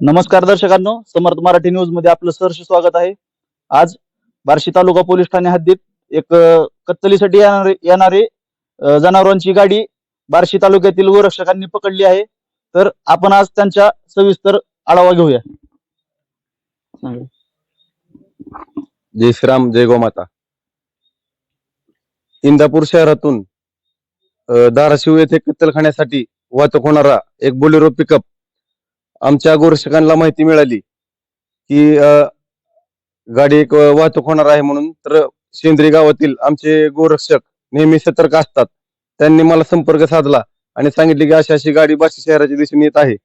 नमस्कार दर्शकांनो समर्थ मराठी न्यूजमध्ये आपलं सहर्ष स्वागत आहे. आज बार्शी तालुका पोलीस ठाणे हद्दीत एक कत्तलीसाठी येणारे येणारे जनावरांची गाडी बार्शी तालुक्यातील वरक्षकांनी पकडली आहे. तर आपण आज त्यांच्या सविस्तर आढावा घेऊया. जय श्रीराम जय गोमाता. इंदापूर शहरातून धाराशिव येथे कत्तलखान्यासाठी वाहतूक होणारा एक बोलेरो पिकअप आमच्या गोरक्षकांना माहिती मिळाली की गाडी एक वाहतूक होणार आहे म्हणून. तर शेंद्री गावातील आमचे गोरक्षक नेहमी सतर्क असतात. त्यांनी मला संपर्क साधला आणि सांगितले की अशी अशी गाडी बाशी शहराच्या दिशेने येत आहे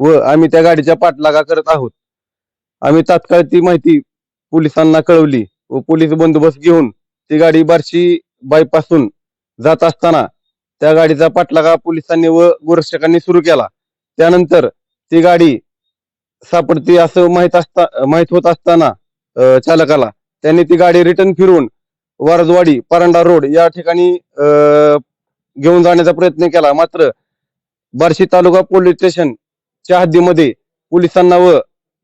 व आम्ही त्या गाडीच्या पाठलागा करत आहोत. आम्ही तात्काळ ती माहिती पोलिसांना कळवली व पोलीस बंदोबस्त घेऊन ती गाडी बार्शी बायपासून जात असताना त्या गाडीचा पाठलागा पोलिसांनी व गोरक्षकांनी सुरू केला. त्यानंतर ती गाडी सापडती असं माहीत असता माहीत होत असताना चालकाला. त्यांनी ती गाडी रिटर्न फिरून वारजवाडी परांडा रोड या ठिकाणी घेऊन जाण्याचा प्रयत्न केला. मात्र बार्शी तालुका पोलीस स्टेशनच्या हद्दीमध्ये पोलिसांना व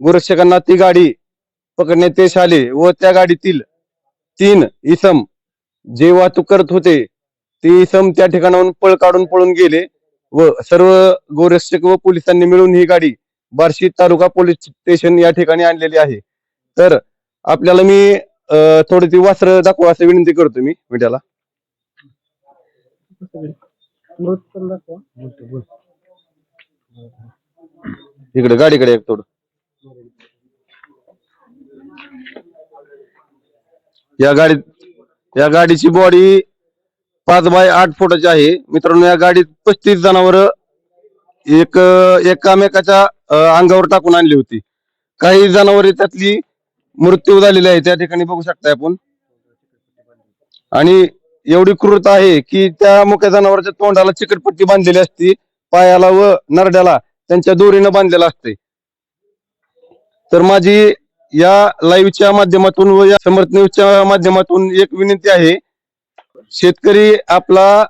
गोरक्षकांना ती गाडी पकडण्यात यश आले व त्या गाडीतील तीन इसम जे वाहतूक करत होते ते इसम त्या ठिकाणाहून पळ काढून पळून गेले. व सर्व गोरक्षक व पोलिसांनी मिळून ही गाडी बार्शी तालुका पोलीस स्टेशन या ठिकाणी आणलेली आहे. तर आपल्याला मी थोडी ती वासर दाखवा असं विनंती करतो मी मीडियाला इकडे गाडीकडे एक थोडं. या गाडीत या गाडीची बॉडी पाच बाय आठ फुटाची आहे. मित्रांनो या गाडीत पस्तीस जनावर एक एकामेकाच्या अंगावर टाकून आणली होती. काही जनावरे त्यातली मृत्यू झालेली आहे. त्या ठिकाणी बघू शकताय आपण. आणि एवढी क्रूरता आहे की त्या मुख्या जनावरच्या तोंडाला चिकटपट्टी बांधलेली असती. पायाला व नरड्याला त्यांच्या दोरीनं बांधलेलं असते. तर माझी या लाईव्हच्या माध्यमातून व या समर्थ न्यूजच्या माध्यमातून एक विनंती आहे शेतकरी आपला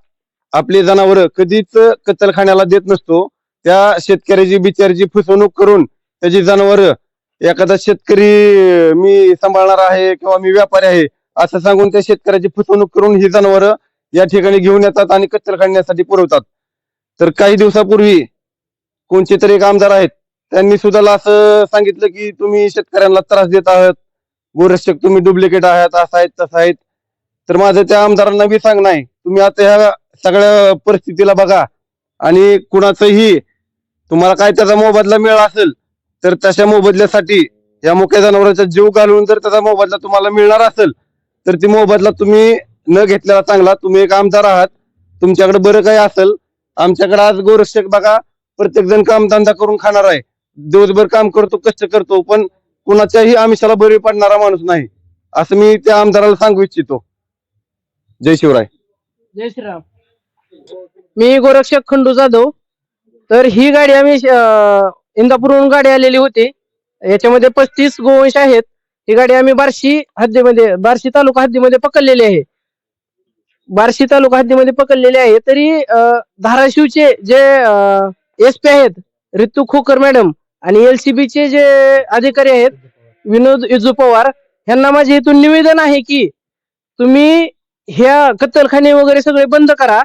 आपली जनावर कधीच कत्तलखान्याला देत नसतो. त्या शेतकऱ्याची बिचारची फसवणूक करून त्याची जनावर एखादा शेतकरी मी सांभाळणार आहे किंवा मी व्यापारी आहे असं सांगून त्या शेतकऱ्याची फसवणूक करून ही जनावर या ठिकाणी घेऊन येतात आणि कत्तलखान्यासाठी पुरवतात. तर काही दिवसापूर्वी कोणते तरी एक आमदार आहेत त्यांनी सुद्धा असं सांगितलं की तुम्ही शेतकऱ्यांना त्रास देत आहात गोरक्षक तुम्ही डुप्लिकेट आहात असं आहेत तसं आहेत. तर माझं त्या आमदारांना बी सांगणं आहे तुम्ही आता ह्या सगळ्या परिस्थितीला बघा. आणि कुणाचंही तुम्हाला काय त्याचा मोबदला मिळाला असेल तर तशा मोबदल्यासाठी या मुख्या जनावरांचा जीव घालून जर त्याचा मोबदला तुम्हाला मिळणार असेल तर ती मोबदला तुम्ही न घेतलेला चांगला. तुम्ही एक आमदार आहात. तुमच्याकडे बरं काही असेल. आमच्याकडे आज गोरक्षक बघा प्रत्येक जण कामधंदा करून खाणार आहे. दिवसभर काम करतो कष्ट करतो पण कुणाच्याही आमिषाला बरी पडणारा माणूस नाही. असं मी त्या आमदाराला सांगू इच्छितो. जय शिवराय. जय श्रीराम. मी गोरक्षक खंडू जाधव. तर ही गाडी आम्ही अं, इंदापूरहून गाडी आलेली होती. याच्यामध्ये पस्तीस गोवंश आहेत. ही गाडी आम्ही बार्शी हद्दीमध्ये बार्शी तालुका हद्दीमध्ये पकडलेली आहे. बार्शी तालुका हद्दीमध्ये पकडलेली आहे. तरी अं, धाराशिवचे जे एस पी आहेत ऋतू खोकर मॅडम आणि एलसीबी चे जे अधिकारी आहेत विनोद इजू पवार यांना माझे इथून निवेदन आहे की तुम्ही ह्या कत्तलखाने वगैरे सगळे बंद करा.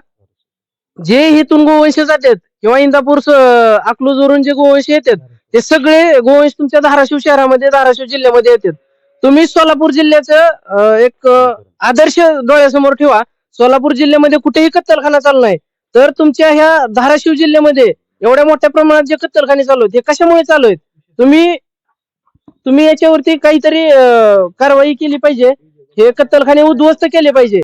जे इथून गोवंश जातात किंवा इंदापूर अकलूजवरून जे गोवंश येतात ते सगळे गोवंश तुमच्या धाराशिव शहरामध्ये धाराशिव जिल्ह्यामध्ये येतात. तुम्ही सोलापूर जिल्ह्याचं एक आदर्श डोळ्यासमोर ठेवा. सोलापूर जिल्ह्यामध्ये कुठेही कत्तलखाना चालू नाही. तर तुमच्या ह्या धाराशिव जिल्ह्यामध्ये एवढ्या मोठ्या प्रमाणात जे कत्तलखाने चालू आहेत हे कशामुळे चालू आहेत? तुम्ही तुम्ही याच्यावरती काहीतरी कारवाई केली पाहिजे. हे कत्तलखाने उद्ध्वस्त केले पाहिजे.